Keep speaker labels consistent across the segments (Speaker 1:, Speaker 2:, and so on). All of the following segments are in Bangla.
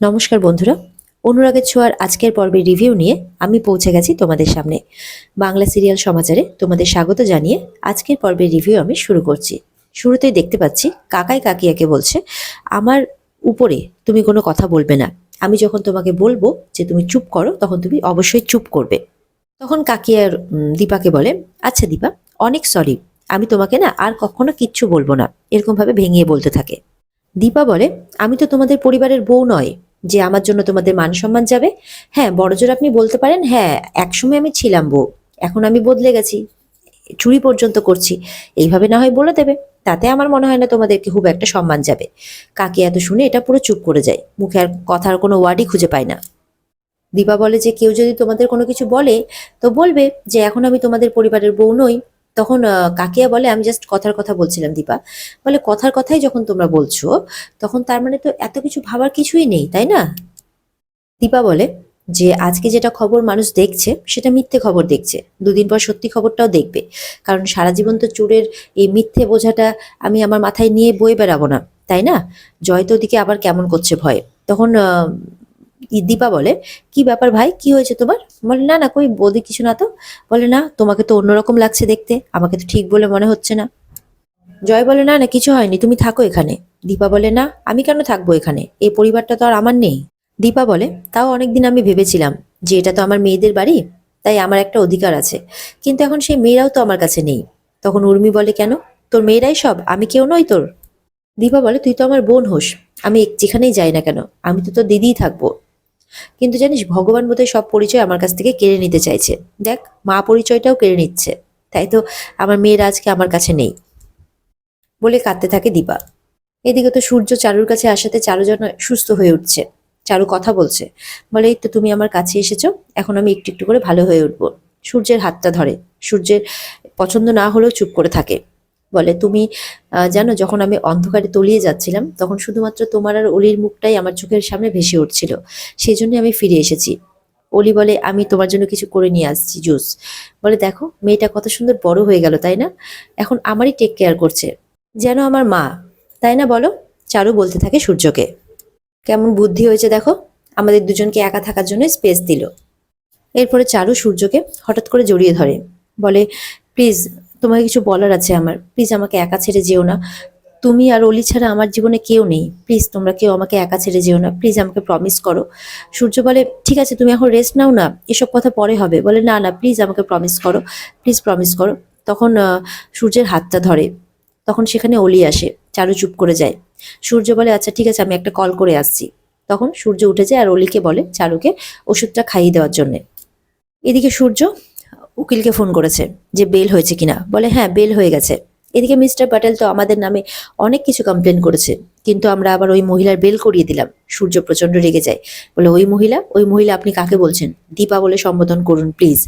Speaker 1: নমস্কার বন্ধুরা, অনুরাগের ছোঁয়ার আজকের পর্বের রিভিউ নিয়ে আমি পৌঁছে গেছি তোমাদের সামনে। বাংলা সিরিয়াল সমাচারে তোমাদের স্বাগত জানিয়ে আজকের পর্বের রিভিউ আমি শুরু করছি। শুরুতেই দেখতে পাচ্ছি, কাকাই কাকিয়াকে বলছে, আমার উপরে তুমি কোনো কথা বলবে না। আমি যখন তোমাকে বলব যে তুমি চুপ করো, তখন তুমি অবশ্যই চুপ করবে। তখন কাকিয়ার দীপাকে বলে আচ্ছা দীপা, অনেক সরি আমি তোমাকে না আর কখনো কিচ্ছু বলব না। এরকমভাবে ভেঙিয়ে বলতে থাকে। দীপা বলে, আমি তো তোমাদের পরিবারের বউ নয়। যে আমার জন্য তোমাদের মান সম্মান যাবে। হ্যাঁ বড়জোর আপনি বলতে পারেন হ্যাঁ একসময় আমি ছিলাম বউ, এখন আমি বদলে গেছি, চুরি পর্যন্ত করছি, এইভাবে না হয় বলে দেবে, তাতে আমার মনে হয় না তোমাদেরকে খুব একটা সম্মান যাবে। কাকি এত শুনে এটা পুরো চুপ করে যায়, মুখে আর কথার কোনো ওয়ার্ডই খুঁজে পায় না। দীপা বলে যে কেউ যদি তোমাদের কোনো কিছু বলে, তো বলবে যে এখন আমি তোমাদের পরিবারের বউ নই তখন কাকিয়া বলে, আমি জাস্ট কথার কথা বলছিলাম দীপা, বলে, কথার কথাই যখন তোমরা বলছো, তখন তার মানে তো এত কিছু ভাবার কিছুই নেই, তাই না? দীপা বলে, যে আজকে যেটা খবর মানুষ দেখছে, সেটা মিথ্যে খবর দেখছে। দুদিন পর সত্যি খবরটাও দেখবে। কারণ সারা জীবন তো চোরের এই মিথ্যে বোঝাটা আমি আমার মাথায় নিয়ে বয়ে বেড়াবো না, তাই না? জয় তো ওদিকে আবার কেমন করছে ভয়ে। তখন দীপা বলে, কি ব্যাপার ভাই? কি হয়েছে তোমার? বলে, না না, কই বৌদি কিছু না তো। বলে, না, তোমাকে তো অন্যরকম লাগছে দেখতে। আমাকে তো ঠিক বলে মনে হচ্ছে না। জয় বলে, না না, কিছু হয়নি, তুমি থাকো এখানে। দীপা বলে, না, আমি কেন থাকব এখানে? এই পরিবারটা তো আর আমার নেই। দীপা বলে, তাও অনেকদিন আমি ভেবেছিলাম যে এটা তো আমার মেয়েদের বাড়ি, তাই আমার একটা অধিকার আছে। কিন্তু এখন সেই মেয়েরাও তো আমার কাছে নেই। তখন উর্মি বলে, কেন? তোর মেয়েরাই সব, আমি কেউ নই তোর। দীপা বলে, তুই তো আমার বোন হোস, আমি যেখানেই যাই না কেন, আমি তো তোর দিদিই থাকব। কিন্তু জানিস, ভগবান বোধহয় সব পরিচয় আমার কাছ থেকে কেড়ে নিতে চাইছে। দেখ, মা পরিচয়টাও কেড়ে নিচ্ছে। তাই তো, আমার মেয়েরা আজকে আমার কাছে নেই। বলে কাঁদতে থাকে দীপা। এদিকে তো সূর্য চারুর কাছে আসাতে চারু যেন সুস্থ হয়ে উঠছে। চারু কথা বলছে। বলে, এই তো তুমি আমার কাছে এসেছ, এখন আমি একটু একটু করে ভালো হয়ে উঠবো। সূর্যের হাতটা ধরে। সূর্যের পছন্দ না হলেও চুপ করে থাকে। বলে, তুমি জানো, যখন আমি অন্ধকারে তলিয়ে যাচ্ছিলাম, তখন শুধুমাত্র তোমার আর অলির মুখটাই আমার চোখের সামনে ভেসে উঠছিল। সেই জন্য আমি ফিরে এসেছি। অলি বলে, আমি তোমার জন্য কিছু করে নিয়ে আসছি, জুস। বলে, দেখো, মেয়েটা কত সুন্দর বড় হয়ে গেল, তাই না? এখন আমারই টেক কেয়ার করছে। যেন আমার মা, তাই না বলো? চারু বলতে থাকে সূর্যকে। কেমন বুদ্ধি হয়েছে দেখো, আমাদের দুজনকে একা থাকার জন্য স্পেস দিল। এরপরে চারু সূর্যকে হঠাৎ করে জড়িয়ে ধরে। বলে প্লিজ তোমাকে কিছু বলার আছে আমার। প্লিজ আমাকে একা ছেড়ে যেও না। তুমি আর অলি ছাড়া আমার জীবনে কেউ নেই। প্লিজ তোমরা কেউ আমাকে একা ছেড়ে যেও না। প্লিজ আমাকে প্রমিস করো। সূর্য বলে, ঠিক আছে, তুমি এখন রেস্ট নাও না। এসব কথা পরে হবে। বলে, না না প্লিজ আমাকে প্রমিস করো। প্লিজ প্রমিস করো। তখন সূর্যের হাতটা ধরে। তখন সেখানে অলি আসে। চারু চুপ করে যায়। সূর্য বলে আচ্ছা ঠিক আছে, আমি একটা কল করে আসছি। তখন সূর্য উঠে যায় আর অলিকে বলে, চারুকে ওষুধটা খাইয়ে দেওয়ার জন্যে। এদিকে সূর্য উকিলকে ফোন করেছে যে বেল হয়েছে কিনা। বলে হ্যাঁ বেল হয়ে গেছে। এদিকে মিস্টার প্যাটেল তো আমাদের নামে অনেক কিছু কমপ্লেন করেছে, কিন্তু আমরা আবার ওই মহিলার বেল করিয়ে দিলাম। সূর্য প্রচণ্ড রেগে যায়। বলে, ওই মহিলা? ওই মহিলা আপনি কাকে বলছেন? দীপা বলে সম্বোধন করুন প্লিজ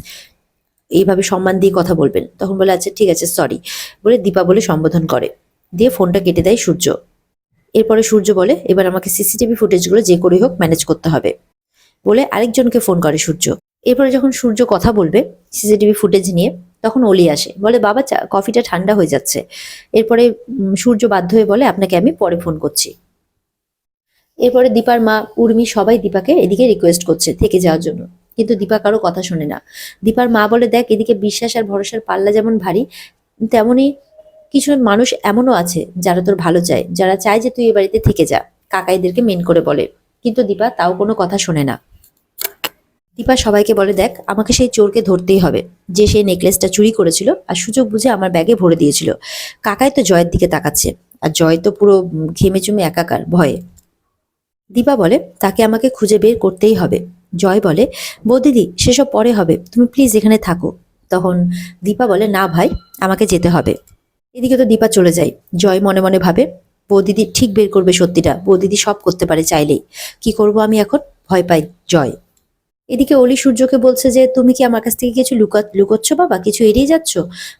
Speaker 1: এইভাবে সম্মান দিয়ে কথা বলবেন। তখন বলে আচ্ছা ঠিক আছে সরি বলে, দীপা বলে সম্বোধন করে। দিয়ে ফোনটা কেটে দেয় সূর্য। এরপরে সূর্য বলে, এবার আমাকে সিসিটিভি ফুটেজগুলো যে করেই হোক ম্যানেজ করতে হবে। বলে, আরেকজনকে ফোন করে সূর্য। এরপরে যখন সূর্য কথা বলবে সিসিটিভি ফুটেজ নিয়ে, তখন অলি আসে। বলে, বাবা, চা, কফিটা ঠান্ডা হয়ে যাচ্ছে। এরপরে সূর্য বাধ্য হয়ে বলে, আপনাকে আমি পরে ফোন করছি। এরপরে দীপার মা, উর্মি, সবাই দীপাকে এদিকে রিকোয়েস্ট করছে থেকে যাওয়ার জন্য। কিন্তু দীপা কারও কথা শোনে না। দীপার মা বলে, দেখ, এদিকে বিশ্বাস আর ভরসার পাল্লা যেমন ভারী তেমনই কিছু মানুষ এমনও আছে যারা তোর ভালো চায়, যারা চায় যে তুই এ বাড়িতে থেকে যা। কাকাইদেরকে মেন করে বলে। কিন্তু দীপা তাও কোনো কথা শোনে না। দীপা সবাইকে বলে, দেখ, আমাকে সেই চোরকে ধরতেই হবে। যে সেই নেকলেসটা চুরি করেছিল আর সুযোগ বুঝে আমার ব্যাগে ভরে দিয়েছিল। কাকাই তো জয়ের দিকে তাকাচ্ছে। আর জয় তো পুরো ঘেমে চুমে একাকার, ভয়ে। দীপা বলে, তাকে আমাকে খুঁজে বের করতেই হবে। জয় বলে বৌদিদি সেসব পরে হবে। তুমি প্লিজ এখানে থাকো। তখন দীপা বলে, না ভাই, আমাকে যেতে হবে। এদিকে তো দীপা চলে যায়। জয় মনে মনে ভাবে বৌদিদি ঠিক বের করবে সত্যিটা। বৌদিদি সব করতে পারে চাইলেই। কি করব আমি এখন? ভয় পাই জয়। এদিকে অলি সূর্যকে বলছে যে, তুমি কি আমার কাছ থেকে কিছু লুকা, লুকোচ্ছ বাবা? কিছু এড়িয়ে যাচ্ছ?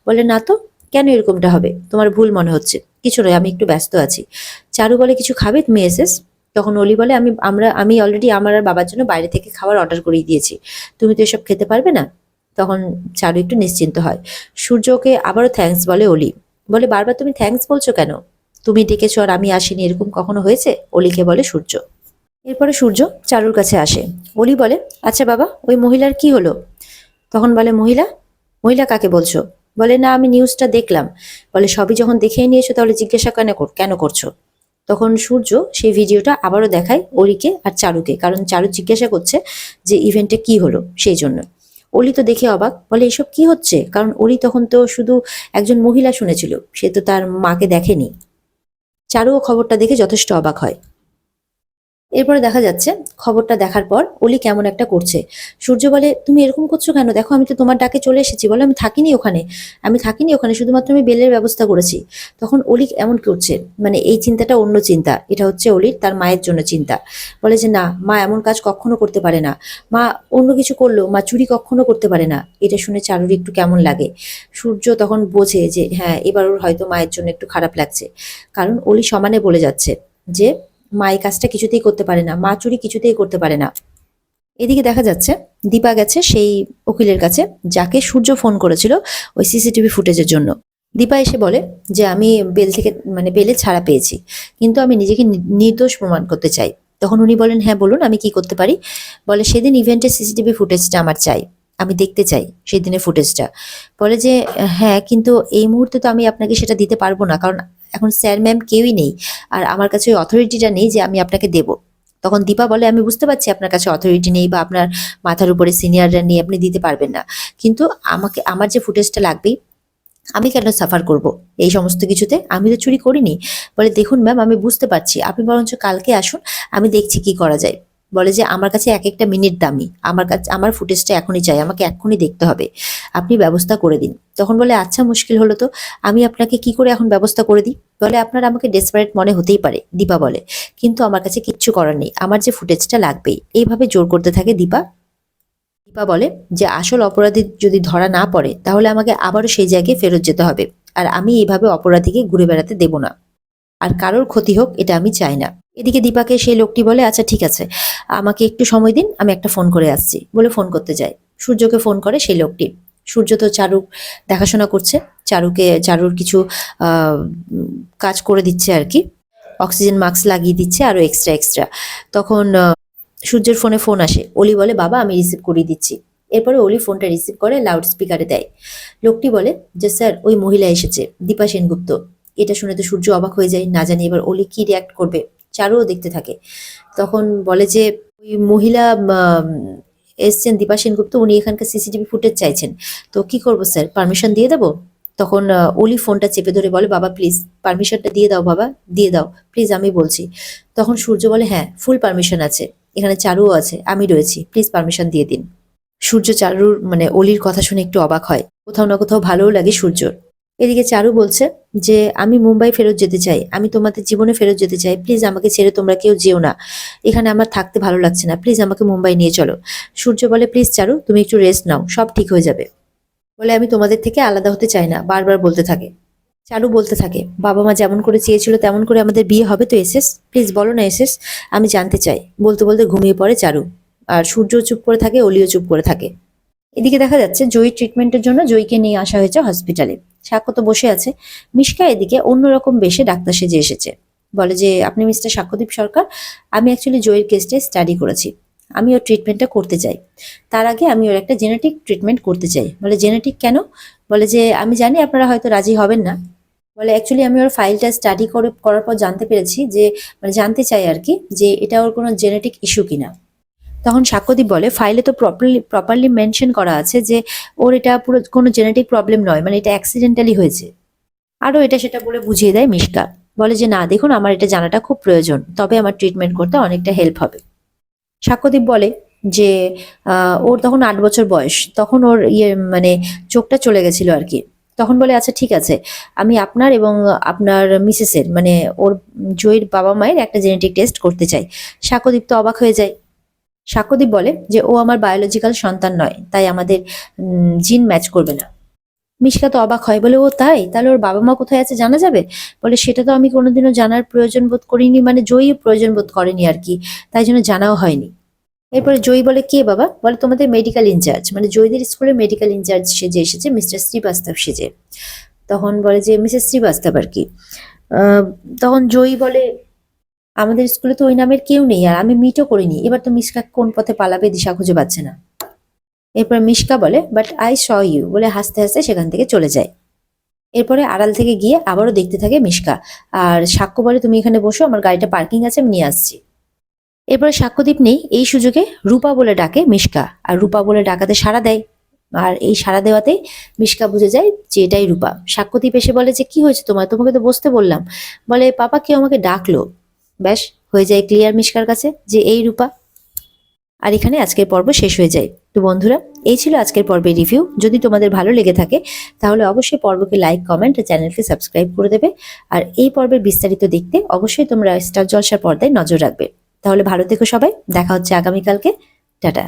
Speaker 1: বলে, না তো, কেন এরকমটা হবে? তোমার ভুল মনে হচ্ছে। কিছু নয়, আমি একটু ব্যস্ত আছি। চারু বলে, কিছু খাবে তুমি, এসেস? তখন অলি বলে, আমি, আমরা, আমি অলরেডি আমার আর বাবার জন্য বাইরে থেকে খাবার অর্ডার করিয়ে দিয়েছি। তুমি তো এসব খেতে পারবে না? তখন চারু একটু নিশ্চিন্ত হয়। সূর্যকে আবারও থ্যাঙ্কস বলে অলি। বলে, বারবার তুমি থ্যাঙ্কস বলছো কেন? তুমি ডেকেছো আর আমি আসিনি, এরকম কখনো হয়েছে? অলিকে বলে, সূর্য। এরপরে সূর্য চারুর কাছে আসে। অলি বলে আচ্ছা বাবা, ওই মহিলার কি হলো? তখন বলে, মহিলা? মহিলা কাকে বলছো? বলে, না, আমি নিউজটা দেখলাম। বলে, সবই যখন দেখেই নিয়েছো, তাহলে জিজ্ঞাসা কেন কেন করছ? তখন সূর্য সেই ভিডিওটা আবারও দেখায় অলিকে আর চারুকে, কারণ চারু জিজ্ঞাসা করছে যে ইভেন্টে কি হলো সেই জন্য। অলি তো দেখে অবাক, বলে, এসব কি হচ্ছে? কারণ অলি তখন তো শুধু একজন মহিলা শুনেছিল, সে তো তার মাকে দেখেনি। চারুও খবরটা দেখে যথেষ্ট অবাক হয়। এরপরে দেখা যাচ্ছে, খবরটা দেখার পর অলি কেমন একটা করছে। সূর্য বলে, তুমি এরকম করছ কেন? দেখো, আমি তো তোমার ডাকে চলে এসেছি। বলে, আমি থাকিনি ওখানে। আমি থাকিনি ওখানে। শুধুমাত্র আমি বেলের ব্যবস্থা করেছি। তখন অলি এমন করছে মানে এই চিন্তাটা অন্য চিন্তা। এটা হচ্ছে অলির, তার মায়ের জন্য চিন্তা। বলে যে, না, মা এমন কাজ কখনো করতে পারে না। মা অন্য কিছু করল, মা চুরি কখনো করতে পারে না। এটা শুনে চারুর একটু কেমন লাগে। সূর্য তখন বোঝে যে হ্যাঁ এবার ওর হয়তো মায়ের জন্য একটু খারাপ লাগছে। কারণ অলি সমানে বলে যাচ্ছে যে মা এই কাজটা কিছুতেই করতে পারে না, মা চুরি কিছুতেই করতে পারে না। এদিকে দেখা যাচ্ছে, দীপা গেছে সেই উকিলের কাছে, যাকে সূর্য ফোন করেছিল ওই সিসিটিভি ফুটেজের জন্য। দীপা এসে বলে যে, আমি বেল থেকে মানে বেলে ছাড়া পেয়েছি, কিন্তু আমি নিজেকে নির্দোষ প্রমাণ করতে চাই। তখন উনি বলেন হ্যাঁ বলুন, আমি কি করতে পারি? বলে, সেদিন ইভেন্টের সিসিটিভি ফুটেজটা আমার চাই, আমি দেখতে চাই সেই দিনের ফুটেজটা। বলে যে হ্যাঁ কিন্তু এই মুহূর্তে তো আমি আপনাকে সেটা দিতে পারব না, কারণ এখন স্যার, ম্যাম কেউই নেই। আর আমার কাছে ওই অথরিটিটা নেই যে আমি আপনাকে দেব। তখন দীপা বলে, আমি বুঝতে পারছি আপনার কাছে অথরিটি নেই বা আপনার মাথার উপরে সিনিয়ররা নেই, আপনি দিতে পারবেন না। কিন্তু আমাকে, আমার যে ফুটেজটা লাগবেই, আমি কেন সাফার করব এই সমস্ত কিছুতে? আমি তো চুরি করিনি। বলে, দেখুন ম্যাম, আমি বুঝতে পারছি। আপনি বরঞ্চ কালকে আসুন, আমি দেখছি কি করা যায়। বলে যে, আমার কাছে এক একটা মিনিট দামি। আমার কাছে, আমার ফুটেজটা এখনই চাই। আমাকে এখনই দেখতে হবে। আপনি ব্যবস্থা করে দিন। তখন বলে আচ্ছা মুশকিল হলো তো। আমি আপনাকে কি করে এখন ব্যবস্থা করে দিই? বলে, আপনার আমাকে ডেসপারেট মনে হতেই পারে, দীপা বলে। কিন্তু আমার কাছে কিচ্ছু করার নেই। আমার যে ফুটেজটা লাগবেই। এইভাবে জোর করতে থাকে দীপা? দীপা বলে, যে, আসল অপরাধী যদি ধরা না পড়ে, তাহলে আমাকে আবারও সেই জায়গায় ফেরত যেতে হবে। আর আমি এইভাবে অপরাধীকে ঘুরে বেড়াতে দেব না। আর কারোর ক্ষতি হোক, এটা আমি চাই না। এদিকে দীপাকে সেই লোকটি বলে আচ্ছা ঠিক আছে, আমাকে একটু সময় দিন, আমি একটা ফোন করে আসছি। বলে ফোন করতে যায়। সূর্যকে ফোন করে সেই লোকটি। সূর্য তো চারু দেখাশোনা করছে, চারুকে, চারুর কিছু কাজ করে দিচ্ছে আর কি। অক্সিজেন মাস্ক লাগিয়ে দিচ্ছে, আরও এক্সট্রা এক্সট্রা। তখন সূর্যের ফোনে ফোন আসে। অলি বলে, বাবা, আমি রিসিভ করিয়ে দিচ্ছি। এরপরে অলি ফোনটা রিসিভ করে লাউড স্পিকারে দেয়। লোকটি বলে, যে স্যার, ওই মহিলা এসেছে, দীপা সেনগুপ্ত। এটা শুনে তো সূর্য অবাক হয়ে যায়। না জানি এবার অলি কি রিয়াক্ট করবে। চারুও দেখতে থাকে। তখন বলে যে, ওই মহিলা এসছেন দীপা সেনগুপ্ত, উনি এখানকার সিসিটিভি ফুটেজ চাইছেন। তো কি করব স্যার, পারমিশন দিয়ে দেবো? তখন অলি ফোনটা চেপে ধরে বলে, বাবা প্লিজ পারমিশনটা দিয়ে দাও বাবা, দিয়ে দাও প্লিজ আমি বলছি। তখন সূর্য বলে হ্যাঁ ফুল পারমিশন আছে, এখানে চারুও আছে, আমি রয়েছি প্লিজ পারমিশন দিয়ে দিন। সূর্য চারুর মানে অলির কথা শুনে একটু অবাক হয়। কোথাও না কোথাও ভালোও লাগে সূর্যর। এদিকে চারু বলছে যে, আমি মুম্বাই ফেরত যেতে চাই। আমি তোমাদের জীবনে ফেরত যেতে চাই। প্লিজ আমাকে ছেড়ে তোমরা কেউ যেও না। এখানে আমার থাকতে ভালো লাগছে না। প্লিজ আমাকে মুম্বাই নিয়ে চলো। সূর্য বলে, প্লিজ চারু, তুমি একটু রেস্ট নাও। সব ঠিক হয়ে যাবে। বলে, আমি তোমাদের থেকে আলাদা হতে চাই না। বারবার বলতে থাকে। চারু বলতে থাকে, বাবা মা যেমন করে চেয়েছিল, তেমন করে আমাদের বিয়ে হবে তো, এসেস? প্লিজ বলো না, এসেস, আমি জানতে চাই। বলতে বলতে ঘুমিয়ে পড়ে চারু। আর সূর্য চুপ করে থাকে, অলিও চুপ করে থাকে। এদিকে দেখা যাচ্ছে জয়ী ট্রিটমেন্টের জন্য জয়ীকে নিয়ে আসা হয়েছে হসপিটালে সাক্ষ্য তো বসে আছে। মিশকা এদিকে অন্যরকম বেশে ডাক্তার সেজে এসেছে। বলে যে, আপনি মিস্টার সাক্ষ্যদীপ সরকার, আমি অ্যাকচুয়ালি জয়ের কেসটা স্টাডি করেছি। আমি ওর ট্রিটমেন্টটা করতে চাই। তার আগে আমি ওর একটা জেনেটিক ট্রিটমেন্ট করতে চাই। বলে জেনেটিক কেন? বলে যে, আমি জানি আপনারা হয়তো রাজি হবেন না। বলে অ্যাকচুয়ালি আমি ওর ফাইলটা স্টাডি করে, করার পর জানতে পেরেছি যে মানে জানতে চাই আর কি, যে এটা ওর কোনো জেনেটিক ইস্যু কিনা। তখন সাক্ষ্যদীপ বলে ফাইলে তো প্রপারলি প্রপারলি মেনশন করা আছে যে ওর এটা পুরো কোনো জেনেটিক প্রবলেম নয় মানে এটা অ্যাক্সিডেন্টালি হয়েছে। আরও এটা সেটা বলে বুঝিয়ে দেয় মিশকা বলে যে, না, দেখুন, আমার এটা জানাটা খুব প্রয়োজন, তবে আমার ট্রিটমেন্ট করতে অনেকটা হেল্প হবে। সাক্ষ্যদীপ বলে যে ওর তখন আট বছর বয়স, তখন ওর ইয়ে মানে চোখটা চলে গেছিল আর কি। তখন বলে আচ্ছা ঠিক আছে, আমি আপনার এবং আপনার মিসেসের মানে ওর জয়ীর বাবা মায়ের একটা জেনেটিক টেস্ট করতে চাই। সাক্ষ্যদীপ তো অবাক হয়ে যায় সাক্ষ্যদীপ বলে যে, ও আমার বায়োলজিক্যাল সন্তান নয়, তাই আমাদের জিন ম্যাচ করবে না। মিশকা তো অবাক হয়, বলে, ও তাই? তাহলে ওর বাবা মা কোথায় আছে জানা যাবে? বলে, সেটা তো আমি কোনোদিনও জানার প্রয়োজন বোধ করিনি মানে জয়ী প্রয়োজন বোধ করেনি আর কি, তাই জন্য জানাও হয়নি। এরপরে জয়ী বলে, কে বাবা? বলে, তোমাদের মেডিকেল ইনচার্জ মানে জয়ীদের স্কুলে মেডিকেল ইনচার্জ সেজে এসেছে, মিস্টার শ্রীবাস্তব সেজে। তখন বলে যে, মিসেস শ্রীবাস্তব আর কি। তখন জয়ী বলে আমাদের স্কুলে তো ওই নামের কেউ নেই আর আমি মিটও করিনি। এবার তো মিশকা কোন পথে পালাবে দিশা খুঁজে পাচ্ছে না। এরপর মিশকা বলে বাট আই স ইউ বলে হাসতে হাসতে সেখান থেকে চলে যায়। এরপরে আড়াল থেকে গিয়ে আবারও দেখতে থাকে মিশকা। আর সাক্ষ্য বলে, তুমি এখানে বসো, আমার গাড়িটা পার্কিং আছে, আমি নিয়ে আসছি। এরপরে সাক্ষ্যদীপ নেই, এই সুযোগে রূপা বলে ডাকে মিশকা। আর রূপা বলে ডাকাতে সাড়া দেয়। আর এই সাড়া দেওয়াতেই মিশকা বুঝে যায় যে এটাই রূপা। সাক্ষ্যদীপ এসে বলে, যে কি হয়েছে তোমার? তোমাকে তো বসতে বললাম। বলে, পাপা কেউ আমাকে ডাকলো। ব্যাস, হয়ে যায় ক্লিয়ার মিশকার কাছে, যে এই রূপা। আর এখানে আজকের পর্ব শেষ হয়ে যায়। তো বন্ধুরা, এই ছিল আজকের পর্বের রিভিউ যদি তোমাদের ভালো লেগে থাকে, তাহলে অবশ্যই পর্বকে লাইক কমেন্ট আর চ্যানেলকে সাবস্ক্রাইব করে দেবে। আর এই পর্বের বিস্তারিত দেখতে অবশ্যই তোমরা স্টার জলসার পর্দায় নজর রাখবে। তাহলে ভালো থেকো সবাই, দেখা হচ্ছে আগামীকালকে। টাটা।